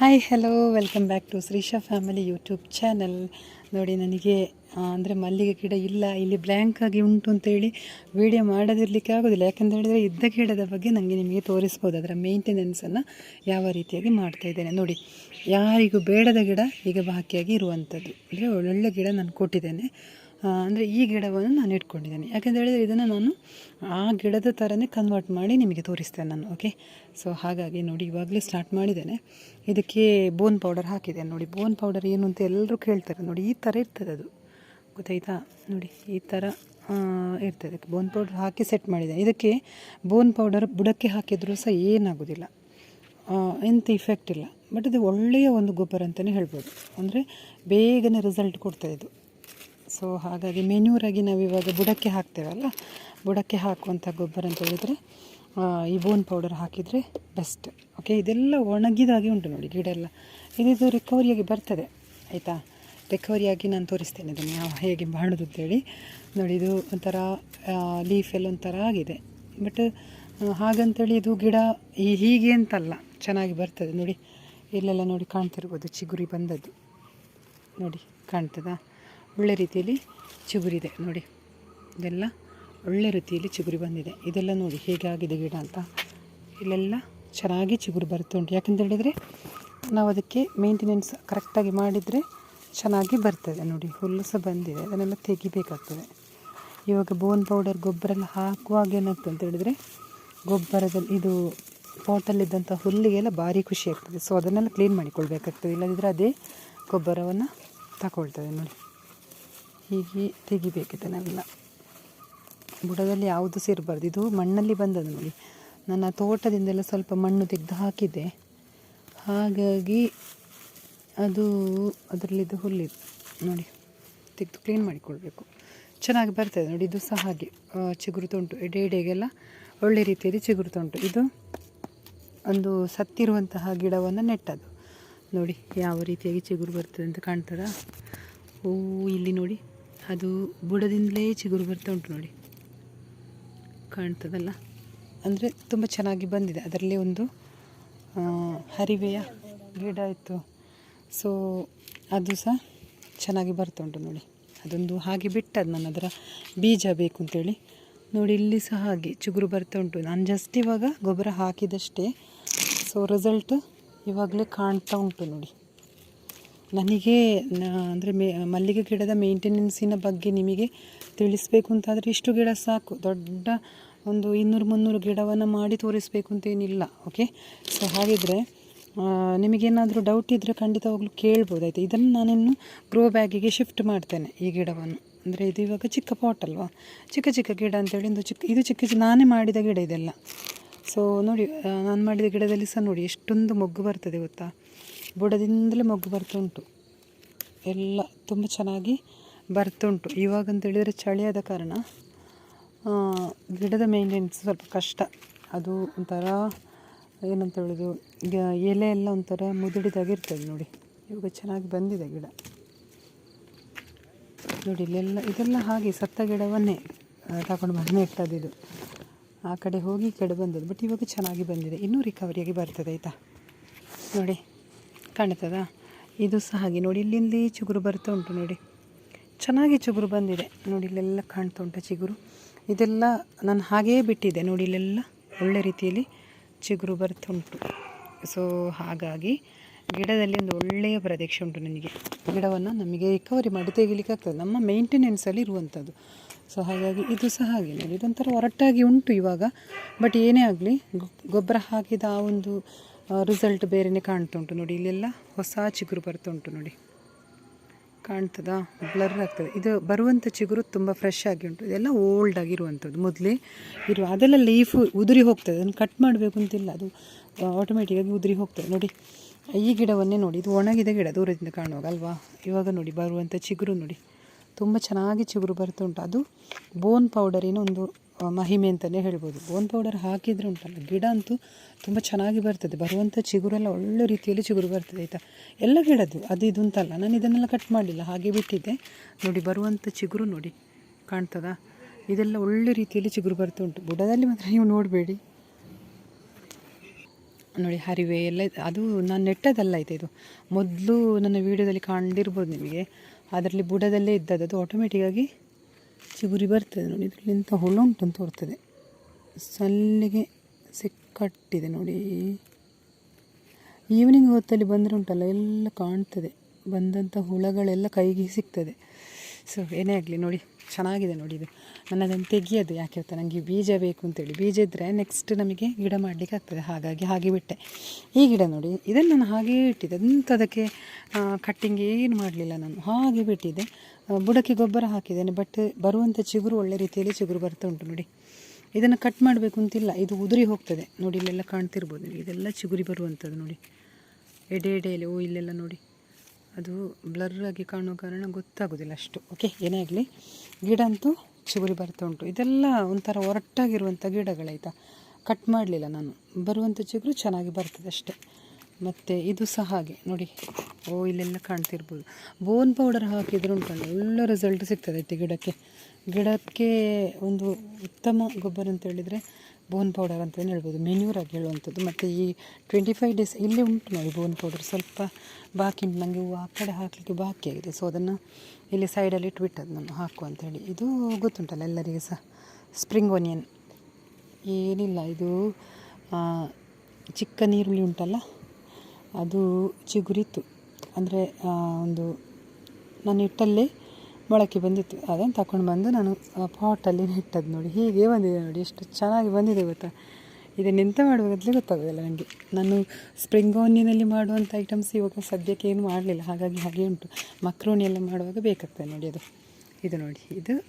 Hi hello welcome back to Shreesha family YouTube channel ನೋಡಿ, ನನಗೆ ಅಂದರೆ ಮಲ್ಲಿಗೆ ಗಿಡ ಇಲ್ಲ, ಇಲ್ಲಿ ಬ್ಲ್ಯಾಂಕ್ ಆಗಿ ಉಂಟು ಅಂತೇಳಿ ವೀಡಿಯೋ ಮಾಡದಿರಲಿಕ್ಕೆ ಆಗೋದಿಲ್ಲ. ಯಾಕಂತ ಹೇಳಿದರೆ ಇದ್ದ ಗಿಡದ ಬಗ್ಗೆ ನನಗೆ ನಿಮಗೆ ತೋರಿಸ್ಬೋದು. ಅದರ ಮೇಂಟೆನೆನ್ಸನ್ನು ಯಾವ ರೀತಿಯಾಗಿ ಮಾಡ್ತಾ ಇದ್ದೇನೆ. ನೋಡಿ, ಯಾರಿಗೂ ಬೇಡದ ಗಿಡ ಈಗ ಬಾಕಿಯಾಗಿ ಇರುವಂಥದ್ದು ಅಂದರೆ ಒಳ್ಳೊಳ್ಳೆ ಗಿಡ ನಾನು ಕೊಟ್ಟಿದ್ದೇನೆ. ಅಂದರೆ ಈ ಗಿಡವನ್ನು ನಾನು ಇಟ್ಕೊಂಡಿದ್ದೇನೆ. ಯಾಕೆಂತ ಹೇಳಿದರೆ ಇದನ್ನು ನಾನು ಆ ಗಿಡದ ಥರನೇ ಕನ್ವರ್ಟ್ ಮಾಡಿ ನಿಮಗೆ ತೋರಿಸ್ತೇನೆ ನಾನು ಓಕೆ ಸೊ ಹಾಗಾಗಿ ನೋಡಿ, ಇವಾಗಲೇ ಸ್ಟಾರ್ಟ್ ಮಾಡಿದ್ದೇನೆ. ಇದಕ್ಕೆ ಬೋನ್ ಪೌಡರ್ ಹಾಕಿದ್ದೇನೆ. ನೋಡಿ ಬೋನ್ ಪೌಡರ್ ಏನು ಅಂತ ಎಲ್ಲರೂ ಕೇಳ್ತಾರೆ. ನೋಡಿ, ಈ ಥರ ಇರ್ತದೆ ಅದು. ಗೊತ್ತಾಯ್ತಾ? ನೋಡಿ, ಈ ಥರ ಇರ್ತದೆ. ಬೋನ್ ಪೌಡರ್ ಹಾಕಿ ಸೆಟ್ ಮಾಡಿದ್ದೇನೆ. ಇದಕ್ಕೆ ಬೋನ್ ಪೌಡರ್ ಬುಡಕ್ಕೆ ಹಾಕಿದರೂ ಸಹ ಏನಾಗೋದಿಲ್ಲ. ಎಂಥ ಇಫೆಕ್ಟ್ ಇಲ್ಲ. ಬಟ್ ಇದು ಒಳ್ಳೆಯ ಒಂದು ಗೊಬ್ಬರ ಅಂತಲೇ ಹೇಳ್ಬೋದು. ಅಂದರೆ ಬೇಗನೆ ರಿಸಲ್ಟ್ ಕೊಡ್ತದೆ ಇದು. ಸೊ ಹಾಗಾಗಿ ಮೆನ್ಯೂರಾಗಿ ನಾವು ಇವಾಗ ಬುಡಕ್ಕೆ ಹಾಕ್ತೇವಲ್ಲ? ಬುಡಕ್ಕೆ ಹಾಕುವಂಥ ಗೊಬ್ಬರ ಅಂತ ಹೇಳಿದರೆ ಈ ಬೋನ್ ಪೌಡರ್ ಹಾಕಿದರೆ ಬೆಸ್ಟ್ ಓಕೆ ಇದೆಲ್ಲ ಒಣಗಿದಾಗೆ ಉಂಟು ನೋಡಿ ಗಿಡ ಎಲ್ಲ. ಇದಿದು ರಿಕವರಿಯಾಗಿ ಬರ್ತದೆ. ಆಯಿತಾ? ರಿಕವರಿಯಾಗಿ ನಾನು ತೋರಿಸ್ತೇನೆ ಇದನ್ನು ಯಾವ ಹೇಗೆ ಮಾಡೋದು ಅಂತೇಳಿ ನೋಡಿ, ಇದು ಒಂಥರ ಲೀಫ್ ಎಲ್ಲ ಒಂಥರ ಆಗಿದೆ. ಬಟ್ ಹಾಗಂತೇಳಿ ಇದು ಗಿಡ ಈ ಹೀಗೆ ಅಂತಲ್ಲ, ಚೆನ್ನಾಗಿ ಬರ್ತದೆ ನೋಡಿ. ಇಲ್ಲೆಲ್ಲ ನೋಡಿ ಕಾಣ್ತಿರ್ಬೋದು ಚಿಗುರಿ ಬಂದದ್ದು. ನೋಡಿ, ಕಾಣ್ತದಾ? ಒಳ್ಳೆ ರೀತಿಯಲ್ಲಿ ಚಿಗುರಿದೆ. ನೋಡಿ, ಇದೆಲ್ಲ ಒಳ್ಳೆ ರೀತಿಯಲ್ಲಿ ಚಿಗುರಿ ಬಂದಿದೆ. ಇದೆಲ್ಲ ನೋಡಿ ಹೇಗಾಗಿದೆ ಗಿಡ ಅಂತ. ಇಲ್ಲೆಲ್ಲ ಚೆನ್ನಾಗಿ ಚಿಗುರು ಬರುತ್ತೆ ಉಂಟು. ಯಾಕಂತ ಹೇಳಿದರೆ, ನಾವು ಅದಕ್ಕೆ ಮೇಂಟೆನೆನ್ಸ್ ಕರೆಕ್ಟಾಗಿ ಮಾಡಿದರೆ ಚೆನ್ನಾಗಿ ಬರ್ತದೆ. ನೋಡಿ, ಹುಲ್ಲು ಸಹ ಬಂದಿದೆ. ಅದನ್ನೆಲ್ಲ ತೆಗಿಬೇಕಾಗ್ತದೆ. ಇವಾಗ ಬೋನ್ ಪೌಡರ್ ಗೊಬ್ಬರ ಎಲ್ಲ ಹಾಕುವಾಗ ಏನಾಗ್ತದೆ ಅಂತ ಹೇಳಿದರೆ ಗೊಬ್ಬರದಲ್ಲಿ ಇದು ಪಾಟಲ್ಲಿದ್ದಂಥ ಹುಲ್ಲಿಗೆಲ್ಲ ಭಾರಿ ಖುಷಿ ಆಗ್ತದೆ. ಸೊ ಅದನ್ನೆಲ್ಲ ಕ್ಲೀನ್ ಮಾಡಿಕೊಳ್ಬೇಕಾಗ್ತದೆ. ಇಲ್ಲದಿದ್ದರೆ ಅದೇ ಗೊಬ್ಬರವನ್ನು ತಗೊಳ್ತದೆ. ನೋಡಿ. ಹೀಗೆ ತೆಗಿಬೇಕು ಇದನ್ನೆಲ್ಲ ಬುಡದಲ್ಲಿ ಯಾವುದು ಸೇರಬಾರ್ದು. ಇದು ಮಣ್ಣಲ್ಲಿ ಬಂದದ್ದು ನೋಡಿ. ನನ್ನ ತೋಟದಿಂದೆಲ್ಲ ಸ್ವಲ್ಪ ಮಣ್ಣು ತೆಗೆದು ಹಾಕಿದೆ ಹಾಗಾಗಿ ಅದು ಅದರಲ್ಲಿದ್ದು ಹುಲ್ಲಿದ್ದು ನೋಡಿ, ತೆಗೆದು ಕ್ಲೀನ್ ಮಾಡಿಕೊಳ್ಬೇಕು. ಚೆನ್ನಾಗಿ ಬರ್ತದೆ ನೋಡಿ, ಇದು ಸಹ ಹಾಗೆ. ಚಿಗುರು ತೊಂಟು. ಎಡೆ ಎಡೆಗೆಲ್ಲ ಒಳ್ಳೆ ರೀತಿಯಲ್ಲಿ ಚಿಗುರು ತೊಂಟು. ಇದು ಒಂದು ಸತ್ತಿರುವಂತಹ ಗಿಡವನ್ನು ನೆಟ್ಟದು ನೋಡಿ, ಯಾವ ರೀತಿಯಾಗಿ ಚಿಗುರು ಬರ್ತದೆ ಅಂತ ಕಾಣ್ತದ? ಓ, ಇಲ್ಲಿ ನೋಡಿ. ಅದು ಬುಡದಿಂದಲೇ ಚಿಗುರು ಬರ್ತಾ ಉಂಟು ನೋಡಿ. ಕಾಣ್ತದಲ್ಲ? ಅಂದರೆ ತುಂಬ ಚೆನ್ನಾಗಿ ಬಂದಿದೆ. ಅದರಲ್ಲಿ ಒಂದು ಹರಿವೆಯ ಗಿಡ ಇತ್ತು. ಸೊ ಅದು ಸಹ ಚೆನ್ನಾಗಿ ಬರ್ತಾ ಉಂಟು ನೋಡಿ. ಅದೊಂದು ಹಾಗೆ ಬಿಟ್ಟದ್ದು ನಾನು ಅದರ ಬೀಜ ಬೇಕು ಅಂತೇಳಿ. ನೋಡಿ, ಇಲ್ಲಿ ಸಹ ಹಾಗೆ ಚಿಗುರು ಬರ್ತಾ ಉಂಟು. ನಾನು ಜಸ್ಟ್ ಇವಾಗ ಗೊಬ್ಬರ ಹಾಕಿದಷ್ಟೇ. ಸೊ ರಿಸಲ್ಟ್ ಇವಾಗಲೇ ಕಾಣ್ತಾ ಉಂಟು ನೋಡಿ. ನನಗೆ ಅಂದರೆ ಮೇ ಮಲ್ಲಿಗೆ ಗಿಡದ ಮೇಂಟೆನೆನ್ಸಿನ ಬಗ್ಗೆ ನಿಮಗೆ ತಿಳಿಸ್ಬೇಕು ಅಂತಾದರೆ ಇಷ್ಟು ಗಿಡ ಸಾಕು. ದೊಡ್ಡ ಒಂದು ಇನ್ನೂರು ಮುನ್ನೂರು ಗಿಡವನ್ನು ಮಾಡಿ ತೋರಿಸ್ಬೇಕು ಅಂತೇನಿಲ್ಲ ಓಕೆ ಸೊ ಹಾಗಿದ್ರೆ ಆ, ನಿಮಗೇನಾದರೂ ಡೌಟ್ ಇದ್ದರೆ ಖಂಡಿತವಾಗ್ಲೂ ಕೇಳ್ಬೋದಾಯ್ತು ಇದನ್ನು ನಾನಿನ್ನು ಗ್ರೋ ಬ್ಯಾಗಿಗೆ ಶಿಫ್ಟ್ ಮಾಡ್ತೇನೆ ಈ ಗಿಡವನ್ನು. ಅಂದರೆ ಇದು ಇವಾಗ ಚಿಕ್ಕ ಪಾಟ್ ಅಲ್ವಾ? ಚಿಕ್ಕ ಚಿಕ್ಕ ಗಿಡ ಅಂತೇಳಿ ಒಂದು ಚಿಕ್ಕ ಇದು ಚಿಕ್ಕ ಚಿಕ್ಕ ನಾನೇ ಮಾಡಿದ ಗಿಡ ಇದೆಲ್ಲ. ಸೊ ನೋಡಿ ನಾನು ಮಾಡಿದ ಗಿಡದಲ್ಲಿ ಸಹ ನೋಡಿ ಎಷ್ಟೊಂದು ಮೊಗ್ಗು ಬರ್ತದೆ ಗೊತ್ತಾ? ಬುಡದಿಂದಲೇ ಮೊಗ್ಗು ಬರ್ತುಂಟು ಎಲ್ಲ ತುಂಬ ಚೆನ್ನಾಗಿ ಬರ್ತುಂಟು ಇವಾಗ ಅಂತ ಚಳಿ ಚಳಿಯಾದ ಕಾರಣ ಗಿಡದ ಮೇಂಟೆನೆನ್ಸ್ ಸ್ವಲ್ಪ ಕಷ್ಟ. ಅದು ಒಂಥರ, ಏನಂತ ಹೇಳೋದು ಎಲೆ ಎಲ್ಲ ಒಂಥರ ಮುದುಡಿದಾಗಿರ್ತದೆ ನೋಡಿ. ಇವಾಗ ಚೆನ್ನಾಗಿ ಬಂದಿದೆ ಗಿಡ. ನೋಡಿ, ಇಲ್ಲೆಲ್ಲ, ಇದೆಲ್ಲ ಹಾಗೆ ಸತ್ತ ಗಿಡವನ್ನೇ ತಗೊಂಡು ಮನೆ ಇದು. ಆ ಕಡೆ ಹೋಗಿ ಈ ಕಡೆ ಬಂದದ್ದು. ಬಟ್ ಇವಾಗ ಚೆನ್ನಾಗಿ ಬಂದಿದೆ. ಇನ್ನೂ ರಿಕವರಿಯಾಗಿ ಬರ್ತದೆ, ಆಯಿತಾ? ನೋಡಿ. ಕಾಣ್ತದಾ? ಇದು ಸಹ ಹಾಗೆ. ನೋಡಿ, ಇಲ್ಲಿಂದೇ ಚಿಗುರು ಬರ್ತಾ ಉಂಟು ನೋಡಿ. ಚೆನ್ನಾಗಿ ಚಿಗುರು ಬಂದಿದೆ. ನೋಡಿ, ಇಲ್ಲೆಲ್ಲ ಕಾಣ್ತಾ ಉಂಟು ಚಿಗುರು. ಇದೆಲ್ಲ ನಾನು ಹಾಗೆಯೇ ಬಿಟ್ಟಿದ್ದೆ. ನೋಡಿ, ಇಲ್ಲೆಲ್ಲ ಒಳ್ಳೆ ರೀತಿಯಲ್ಲಿ ಚಿಗುರು ಬರ್ತಾ ಉಂಟು. ಸೊ ಹಾಗಾಗಿ ಗಿಡದಲ್ಲಿ ಒಂದು ಒಳ್ಳೆಯ ಪ್ರದೇಶ ಉಂಟು ನನಗೆ. ಗಿಡವನ್ನು ನಮಗೆ ರಿಕವರಿ ಮಾಡಿ ತೆಗಿಲಿಕ್ಕೆ ಆಗ್ತದೆ. ನಮ್ಮ ಮೇಂಟೆನೆನ್ಸಲ್ಲಿ ಇರುವಂಥದ್ದು. ಸೊ ಹಾಗಾಗಿ ಇದು ಸಹ ಹಾಗೆ. ನೋಡಿ, ಇದೊಂಥರ ಒರಟಾಗಿ ಉಂಟು ಇವಾಗ. ಬಟ್ ಏನೇ ಆಗಲಿ, ಗೊಬ್ಬರ ಹಾಕಿದ ಆ ಒಂದು ರಿಸಲ್ಟ್ ಬೇರೆಯೇ ಕಾಣ್ತಾ ಉಂಟು ನೋಡಿ. ಇಲ್ಲೆಲ್ಲ ಹೊಸ ಚಿಗುರು ಬರ್ತಾ ಉಂಟು ನೋಡಿ. ಕಾಣ್ತದಾ? ಬ್ಲರ್ ಆಗ್ತದೆ. ಇದು ಬರುವಂಥ ಚಿಗುರು ತುಂಬ ಫ್ರೆಶ್ ಆಗಿ ಉಂಟು. ಇದೆಲ್ಲ ಓಲ್ಡ್ ಆಗಿರುವಂಥದ್ದು ಮೊದಲೇ ಇರುವ ಅದೆಲ್ಲ ಲೀಫು ಉದುರಿ ಹೋಗ್ತದೆ. ಅದನ್ನು ಕಟ್ ಮಾಡಬೇಕು ಅಂತಿಲ್ಲ. ಅದು ಆಟೋಮೆಟಿಕ್ಕಾಗಿ ಉದುರಿ ಹೋಗ್ತದೆ. ನೋಡಿ, ಈ ಗಿಡವನ್ನೇ ನೋಡಿ. ಇದು ಒಣಗಿದ ಗಿಡ ದೂರದಿಂದ ಕಾಣುವಾಗ ಅಲ್ವಾ? ಇವಾಗ ನೋಡಿ ಬರುವಂಥ ಚಿಗುರು ನೋಡಿ. ತುಂಬ ಚೆನ್ನಾಗಿ ಚಿಗುರು ಬರ್ತಾ ಉಂಟು ಅದು ಬೋನ್ ಪೌಡರಿನ ಒಂದು ಮಹಿಮೆ ಅಂತಲೇ ಹೇಳ್ಬೋದು. ಬೋನ್ ಪೌಡರ್ ಹಾಕಿದರೆ ಉಂಟಲ್ಲ, ಗಿಡ ಅಂತೂ ತುಂಬ ಚೆನ್ನಾಗಿ ಬರ್ತದೆ. ಬರುವಂಥ ಚಿಗುರೆಲ್ಲ ಒಳ್ಳೆ ರೀತಿಯಲ್ಲಿ ಚಿಗುರು ಬರ್ತದೆ, ಆಯಿತಾ? ಎಲ್ಲ ಗಿಡದ್ದು, ಅದು ಇದು ಅಂತಲ್ಲ ನಾನು ಇದನ್ನೆಲ್ಲ ಕಟ್ ಮಾಡಲಿಲ್ಲ, ಹಾಗೆ ಬಿಟ್ಟಿದ್ದೆ. ನೋಡಿ ಬರುವಂಥ ಚಿಗುರು ನೋಡಿ, ಕಾಣ್ತದಾ? ಇದೆಲ್ಲ ಒಳ್ಳೆ ರೀತಿಯಲ್ಲಿ ಚಿಗುರು ಬರ್ತಾ ಉಂಟು. ಬುಡದಲ್ಲಿ ಮಾತ್ರ ನೀವು ನೋಡಬೇಡಿ. ನೋಡಿ, ಹರಿವೆ ಎಲ್ಲ ಅದು ನಾನು ನೆಟ್ಟದಲ್ಲ ಇದೆ ಇದು? ಮೊದಲು ನನ್ನ ವೀಡಿಯೋದಲ್ಲಿ ಕಾಣದಿರ್ಬೋದು ನಿಮಗೆ. ಅದರಲ್ಲಿ ಬುಡದಲ್ಲೇ ಇದ್ದದ್ದು ಆಟೋಮೆಟಿಕ್ಕಾಗಿ ಚಿಗುರಿ ಬರ್ತದೆ ನೋಡಿ, ಇದರಲ್ಲಿಂತ ಹುಳು ಉಂಟು ಅಂತ ತೋರ್ತದೆ. ಸಲ್ಲಿಗೆ ಸಿಕ್ಕಟ್ಟಿದೆ ನೋಡಿ. ಈವ್ನಿಂಗ್ ಹೊತ್ತಲ್ಲಿ ಬಂದರೆ ಉಂಟಲ್ಲ, ಎಲ್ಲ ಕಾಣ್ತದೆ. ಬಂದಂಥ ಹುಳಗಳೆಲ್ಲ ಕೈಗೆ ಸಿಗ್ತದೆ. ಸೊ, ಏನೇ ಆಗಲಿ ನೋಡಿ, ಚೆನ್ನಾಗಿದೆ ನೋಡಿ ಇದು. ನಾನು ಅದನ್ನು ತೆಗಿಯೋದು, ಯಾಕೆ ಗೊತ್ತಾ? ನನಗೆ ಬೀಜ ಬೇಕು ಅಂತೇಳಿ. ಬೀಜ ಇದ್ದರೆ ನೆಕ್ಸ್ಟ್ ನಮಗೆ ಗಿಡ ಮಾಡಲಿಕ್ಕೆ ಆಗ್ತದೆ. ಹಾಗಾಗಿ ಹಾಗೆ ಬಿಟ್ಟೆ. ಈ ಗಿಡ ನೋಡಿ, ಇದನ್ನು ನಾನು ಹಾಗೇ ಇಟ್ಟಿದ್ದೆ. ಅಂತ ಅದಕ್ಕೆ ಕಟ್ಟಿಂಗ್ ಏನು ಮಾಡಲಿಲ್ಲ ನಾನು. ಹಾಗೆ ಬಿಟ್ಟಿದ್ದೆ. ಬುಡಕ್ಕೆ ಗೊಬ್ಬರ ಹಾಕಿದ್ದೇನೆ ಬಟ್ ಬರುವಂಥ ಚಿಗುರು, ಒಳ್ಳೆ ರೀತಿಯಲ್ಲಿ ಚಿಗುರು ಬರ್ತಾ ಉಂಟು ನೋಡಿ. ಇದನ್ನು ಕಟ್ ಮಾಡಬೇಕು ಅಂತಿಲ್ಲ. ಇದು ಉದುರಿ ಹೋಗ್ತದೆ. ನೋಡಿ, ಇಲ್ಲೆಲ್ಲ ಕಾಣ್ತಿರ್ಬೋದು. ಇದೆಲ್ಲ ಚಿಗುರಿ ಬರುವಂಥದ್ದು ನೋಡಿ. ಎಡೆ ಎಡೆಯಲ್ಲಿ, ಓ, ಇಲ್ಲೆಲ್ಲ ನೋಡಿ. ಅದು ಬ್ಲರ್ ಆಗಿ ಕಾಣುವ ಕಾರಣ ಗೊತ್ತಾಗೋದಿಲ್ಲ ಅಷ್ಟು. ಓಕೆ ಏನೇ ಆಗಲಿ, ಗಿಡ ಅಂತೂ ಚಿಗುರಿ ಬರ್ತಾ ಉಂಟು. ಇದೆಲ್ಲ ಒಂಥರ ಒರಟಾಗಿರುವಂಥ ಗಿಡಗಳಾಯ್ತಾ? ಕಟ್ ಮಾಡಲಿಲ್ಲ ನಾನು. ಬರುವಂಥ ಚಿಗುರು ಚೆನ್ನಾಗಿ ಬರ್ತದೆ ಅಷ್ಟೇ. ಮತ್ತು ಇದು ಸಹ ಹಾಗೆ. ನೋಡಿ, ಓ, ಇಲ್ಲೆಲ್ಲ ಕಾಣ್ತಿರ್ಬೋದು. ಬೋನ್ ಪೌಡರ್ ಹಾಕಿದ್ರು ಉಂಟಲ್ಲ, ಒಳ್ಳೆ ರಿಸಲ್ಟ್ ಸಿಗ್ತದೆ ಗಿಡಕ್ಕೆ. ಗಿಡಕ್ಕೆ ಒಂದು ಉತ್ತಮ ಗೊಬ್ಬರ ಅಂತ ಹೇಳಿದರೆ ಬೋನ್ ಪೌಡರ್ ಅಂತಲೇ ಹೇಳ್ಬೋದು. ಮೆನ್ಯೂರಾಗಿ ಹೇಳುವಂಥದ್ದು. ಮತ್ತು ಈ ಟ್ವೆಂಟಿ ಫೈವ್ ಡೇಸ್ ಇಲ್ಲಿ ಉಂಟು ನೋಡಿ ಬೋನ್ ಪೌಡರ್ ಸ್ವಲ್ಪ ಬಾಕಿ ಉಂಟು. ನನಗೆ ಹೂವು ಆ ಕಡೆ ಹಾಕಲಿಕ್ಕೆ ಬಾಕಿ ಆಗಿದೆ. ಸೊ ಅದನ್ನು ಇಲ್ಲಿ ಸೈಡಲ್ಲಿ ಇಟ್ಬಿಟ್ಟದ್ದು ನಾನು, ಹಾಕು ಅಂತೇಳಿ ಇದು ಗೊತ್ತುಂಟಲ್ಲ ಎಲ್ಲರಿಗೆ ಸಹ. ಸ್ಪ್ರಿಂಗ್ ಒನಿಯನ್ ಏನಿಲ್ಲ, ಇದು ಚಿಕ್ಕ ನೀರುಳ್ಳಿ ಉಂಟಲ್ಲ, ಅದು ಚಿಗುರಿತ್ತು. ಅಂದರೆ ಒಂದು, ನಾನು ಇಟ್ಟಲ್ಲೇ ಮೊಳಕೆ ಬಂದಿತ್ತು. ಅದನ್ನು ತಗೊಂಡು ಬಂದು ನಾನು ಪಾಟಲ್ಲಿ ನೆಟ್ಟದ್ದು ನೋಡಿ. ಹೀಗೆ ಬಂದಿದೆ ನೋಡಿ. ಎಷ್ಟು ಚೆನ್ನಾಗಿ ಬಂದಿದೆ ಗೊತ್ತಾ? ಇದನ್ನು ಎಂತ ಮಾಡುವಾಗಲೇ ಗೊತ್ತಾಗೋದಿಲ್ಲ ನನಗೆ. ನಾನು ಸ್ಪ್ರಿಂಗ್ ಆನಿಯನಲ್ಲಿ ಮಾಡುವಂಥ ಐಟಮ್ಸ್ ಇವಾಗ ಸದ್ಯಕ್ಕೆ ಏನು ಮಾಡಲಿಲ್ಲ. ಹಾಗಾಗಿ ಹಾಗೆ ಉಂಟು. ಮಕ್ರೋನಿ ಎಲ್ಲ ಮಾಡುವಾಗ ಬೇಕಾಗ್ತದೆ ನೋಡಿ ಅದು. ಇದು ನೋಡಿ. ಇದು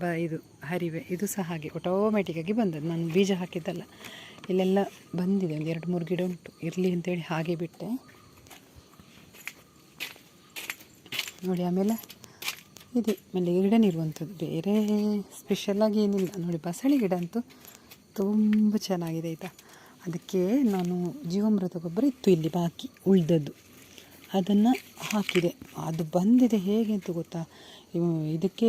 ಬ, ಇದು ಹರಿವೆ. ಇದು ಸಹ ಹಾಗೆ ಆಟೋಮೆಟಿಕ್ಕಾಗಿ ಬಂದದ್ದು. ನಾನು ಬೀಜ ಹಾಕಿದ್ದಲ್ಲ. ಇಲ್ಲೆಲ್ಲ ಬಂದಿದೆ. ಒಂದು ಎರಡು ಮೂರು ಗಿಡ ಉಂಟು. ಇರಲಿ ಅಂತೇಳಿ ಹಾಗೆ ಬಿಟ್ಟೆ. ನೋಡಿ ಆಮೇಲೆ ಇದೆ. ಮಲ್ಲಿಗೆ ಗಿಡ ಇರುವಂಥದ್ದು ಬೇರೆ ಸ್ಪೆಷಲಾಗಿ ಏನಿಲ್ಲ. ನೋಡಿ, ಬಸಳೆ ಗಿಡ ಅಂತೂ ತುಂಬ ಚೆನ್ನಾಗಿದೆ, ಆಯಿತಾ? ಅದಕ್ಕೆ ನಾನು ಜೀವಾಮೃತ ಗೊಬ್ಬರ ಇತ್ತು ಇಲ್ಲಿ ಬಾಕಿ, ಉಳಿದದ್ದು. ಅದನ್ನು ಹಾಕಿದೆ. ಅದು ಬಂದಿದೆ ಹೇಗೆ ಅಂತ ಗೊತ್ತಾ? ಇದಕ್ಕೆ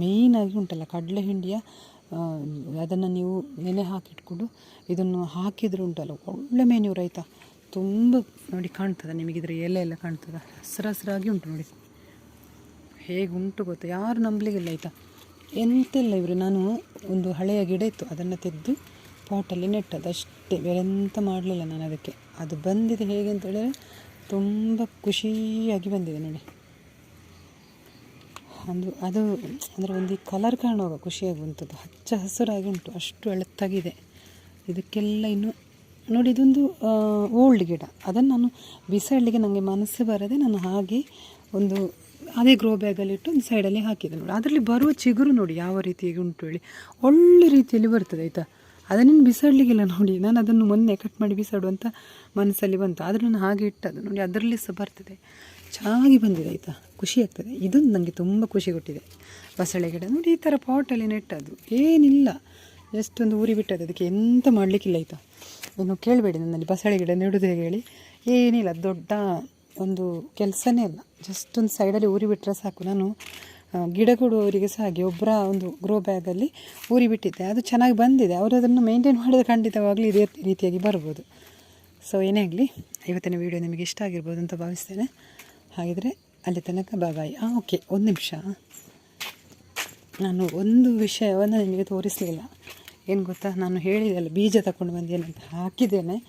ಮೇಯ್ನಾಗಿ ಉಂಟಲ್ಲ, ಕಡಲೆ ಹಿಂಡಿಯ ಅದನ್ನು ನೀವು ನೆನೆ ಹಾಕಿಟ್ಕೊಂಡು ಇದನ್ನು ಹಾಕಿದರೆ ಉಂಟಲ್ಲ, ಒಳ್ಳೆ ಮೇನ್ಯೂರ್ ಆಯಿತಾ ತುಂಬ ನೋಡಿ ಕಾಣ್ತದೆ ನಿಮಗಿದ್ರೆ ಎಲೆ ಎಲ್ಲ ಕಾಣ್ತದೆ? ಹಸಿರು ಹಸಿರಾಗಿ ಉಂಟು ನೋಡಿ. ಹೇಗೆ ಉಂಟು ಗೊತ್ತು? ಯಾರು ನಂಬಲಿಗಿಲ್ಲ ಆಯಿತಾ? ಎಂತೆಲ್ಲ ಇವರು? ನಾನು ಒಂದು ಹಳೆಯ ಗಿಡ ಇತ್ತು, ಅದನ್ನು ತೆಗೆದು ಪಾಟಲ್ಲಿ ನೆಟ್ಟದ್ದು. ಅಷ್ಟೇ, ಬೇರೆ ಎಂತ ಮಾಡಲಿಲ್ಲ ನಾನು ಅದಕ್ಕೆ. ಅದು ಬಂದಿದೆ ಹೇಗೆ ಅಂತ ಹೇಳಿದ್ರೆ, ತುಂಬ ಖುಷಿಯಾಗಿ ಬಂದಿದೆ ನೋಡಿ. ಅದು ಅದು ಅಂದರೆ ಒಂದು ಕಲರ್ ಕಾಣುವಾಗ ಖುಷಿಯಾಗುವಂಥದ್ದು ಹಚ್ಚ ಹಸಿರಾಗಿ ಉಂಟು, ಅಷ್ಟು ಎಳೆತ್ತಾಗಿದೆ ಇದಕ್ಕೆಲ್ಲ ಇನ್ನು, ನೋಡಿ, ಇದೊಂದು ಓಲ್ಡ್ ಗಿಡ. ಅದನ್ನು ನಾನು ಬಿಸಾಡಲಿಕ್ಕೆ ನನಗೆ ಮನಸ್ಸು ಬರದೆ ನಾನು ಹಾಗೆ ಒಂದು ಅದೇ ಗ್ರೋ ಬ್ಯಾಗಲ್ಲಿ ಇಟ್ಟು ಒಂದು ಸೈಡಲ್ಲಿ ಹಾಕಿದೆ ನೋಡಿ. ಅದರಲ್ಲಿ ಬರುವ ಚಿಗುರು ನೋಡಿ ಯಾವ ರೀತಿಯಾಗಿ ಉಂಟು ಹೇಳಿ. ಒಳ್ಳೆ ರೀತಿಯಲ್ಲಿ ಬರ್ತದೆ ಆಯಿತಾ? ಅದನ್ನು ಬಿಸಾಡಲಿಕ್ಕಿಲ್ಲ ನೋಡಿ. ನಾನು ಅದನ್ನು ಮೊನ್ನೆ ಕಟ್ ಮಾಡಿ ಬಿಸಾಡುವಂಥ ಮನಸ್ಸಲ್ಲಿ ಬಂತು. ಆದರೂ ನಾನು ಹಾಗೆ ಇಟ್ಟದ್ದು ನೋಡಿ. ಅದರಲ್ಲಿ ಸಹ ಬರ್ತದೆ. ಚೆನ್ನಾಗಿ ಬಂದಿದೆ ಆಯಿತಾ? ಖುಷಿ ಆಗ್ತದೆ. ಇದೊಂದು ನನಗೆ ತುಂಬ ಖುಷಿ ಕೊಟ್ಟಿದೆ. ಬಸಳೆ ಗಿಡ ನೋಡಿ, ಈ ಥರ ಪಾಟಲ್ಲಿ ನೆಟ್ಟದು ಏನಿಲ್ಲ. ಜಸ್ಟ್ ಒಂದು ಊರಿ ಬಿಟ್ಟದ್ದು. ಅದಕ್ಕೆ ಎಂತ ಮಾಡಲಿಕ್ಕಿಲ್ಲ ಆಯಿತಾ? ಇನ್ನು ಕೇಳಬೇಡಿ ನನ್ನಲ್ಲಿ. ಬಸಳೆ ಗಿಡ ನೆಡೋದು ಹೇಗೆ ಹೇಳಿ. ಏನಿಲ್ಲ. ದೊಡ್ಡ ಒಂದು ಕೆಲಸನೇ ಅಲ್ಲ. ಜಸ್ಟ್ ಒಂದು ಸೈಡಲ್ಲಿ ಊರಿ ಬಿಟ್ಟರೆ ಸಾಕು. ನಾನು ಗಿಡಗಳು ಗಿಡ ಕೊಡುವವರಿಗೆ ಸಹ ಹಾಗೆ ಒಬ್ಬರ ಒಂದು ಗ್ರೋ ಬ್ಯಾಗಲ್ಲಿ ಊರಿ ಬಿಟ್ಟಿದ್ದೆ. ಅದು ಚೆನ್ನಾಗಿ ಬಂದಿದೆ. ಅವರು ಅದನ್ನು ಮೇಂಟೈನ್ ಮಾಡಿದ್ರೆ ಖಂಡಿತವಾಗಲಿ ಇದೇ ರೀತಿಯಾಗಿ ಬರ್ಬೋದು. ಸೊ ಏನೇ ಆಗಲಿ, ಇವತ್ತಿನ ವೀಡಿಯೋ ನಿಮಗೆ ಇಷ್ಟ ಆಗಿರ್ಬೋದು ಅಂತ ಭಾವಿಸ್ತೇನೆ. ಹಾಗಿದ್ರೆ, ಅಲ್ಲಿ ತನಕ ಬಾಬಾಯಿ ಬಾಯ್ ಹಾಂ ಓಕೆ ಒಂದು ನಿಮಿಷ. ನಾನು ಒಂದು ವಿಷಯವನ್ನು ನಿಮಗೆ ತೋರಿಸಲಿಲ್ಲ. ಏನು ಗೊತ್ತಾ? ನಾನು ಹೇಳಿದೆಲ್ಲ ಬೀಜ ತಗೊಂಡು ಬಂದೇನಂತ ಹಾಕಿದ್ದೇನೆ.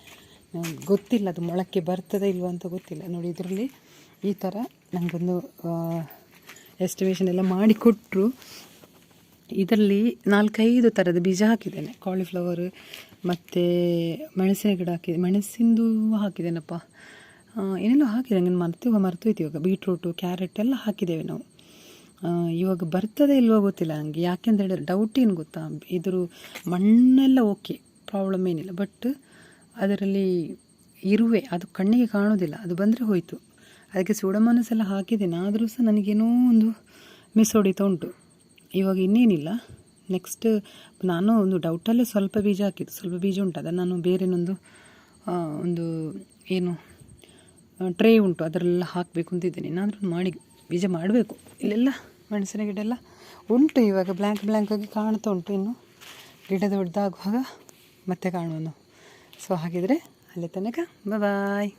ಗೊತ್ತಿಲ್ಲ, ಅದು ಮೊಳಕೆ ಬರ್ತದೆ ಇಲ್ವ ಅಂತ ಗೊತ್ತಿಲ್ಲ. ನೋಡಿ, ಇದರಲ್ಲಿ ಈ ಥರ ನನಗೊಂದು ಎಸ್ಟಿಮೇಷನ್ ಎಲ್ಲ ಮಾಡಿ ಕೊಟ್ಟರು ಇದರಲ್ಲಿ ನಾಲ್ಕೈದು ಥರದ ಬೀಜ ಹಾಕಿದ್ದೇನೆ. ಕಾಲಿಫ್ಲವರ್ ಮತ್ತು ಮೆಣಸಿನ ಗಿಡ ಹಾಕಿದೆ ಮೆಣಸಿಂದು ಹಾಕಿದ್ದೇನಪ್ಪ? ಏನೆಲ್ಲೋ ಹಾಕಿದೆ ನನಗೆ ಮರ್ತು ಮರ್ತೋಯ್ತು ಇವಾಗ. ಬೀಟ್ರೂಟು ಕ್ಯಾರೆಟ್ ಎಲ್ಲ ಹಾಕಿದ್ದೇವೆ ನಾವು. ಇವಾಗ ಬರ್ತದೆ ಇಲ್ವೋ ಗೊತ್ತಿಲ್ಲ ನನಗೆ ಯಾಕೆಂತ ಹೇಳಿದ್ರೆ ಡೌಟ್ ಏನು ಗೊತ್ತಾ? ಇದ್ರ ಮಣ್ಣೆಲ್ಲ ಓಕೆ ಪ್ರಾಬ್ಲಮ್ ಏನಿಲ್ಲ. ಬಟ್ ಅದರಲ್ಲಿ ಇರುವೆ, ಅದು ಕಣ್ಣಿಗೆ ಕಾಣೋದಿಲ್ಲ ಅದು ಬಂದರೆ ಹೋಯಿತು. ಅದಕ್ಕೆ ಸೂಡಮನಸ್ ಎಲ್ಲ ಹಾಕಿದ್ದೇನೆ ಆದರೂ ಸಹ ನನಗೇನೋ ಒಂದು ಮಿಸ್ ಹೊಡಿತಾ ಉಂಟು. ಇವಾಗ ಇನ್ನೇನಿಲ್ಲ. ನೆಕ್ಸ್ಟ್ ನಾನು ಒಂದು ಡೌಟಲ್ಲೇ ಸ್ವಲ್ಪ ಬೀಜ ಹಾಕಿದ್ದು, ಸ್ವಲ್ಪ ಬೀಜ ಉಂಟು. ಅದನ್ನು ನಾನು ಬೇರೆನೊಂದು ಒಂದು ಏನು ಟ್ರೇ ಉಂಟು, ಅದರಲ್ಲೆಲ್ಲ ಹಾಕಬೇಕು ಅಂತಿದ್ದೇನೆ. ಏನಾದರೂ ಮಾಡಿ, ಬೀಜ ಮಾಡಬೇಕು. ಇಲ್ಲೆಲ್ಲ ಮೆಣಸಿನ ಗಿಡ ಎಲ್ಲ ಉಂಟು ಇವಾಗ. ಬ್ಲ್ಯಾಂಕ್ ಬ್ಲ್ಯಾಂಕಾಗಿ ಕಾಣ್ತಾ ಉಂಟು ಇನ್ನು. ಗಿಡ ದೊಡ್ಡದಾಗುವಾಗ ಮತ್ತೆ ಕಾಣೋಣ ಸೊ ಹಾಗಿದ್ರೆ ಅಲ್ಲಿ ತನಕ. ಬಾಯ್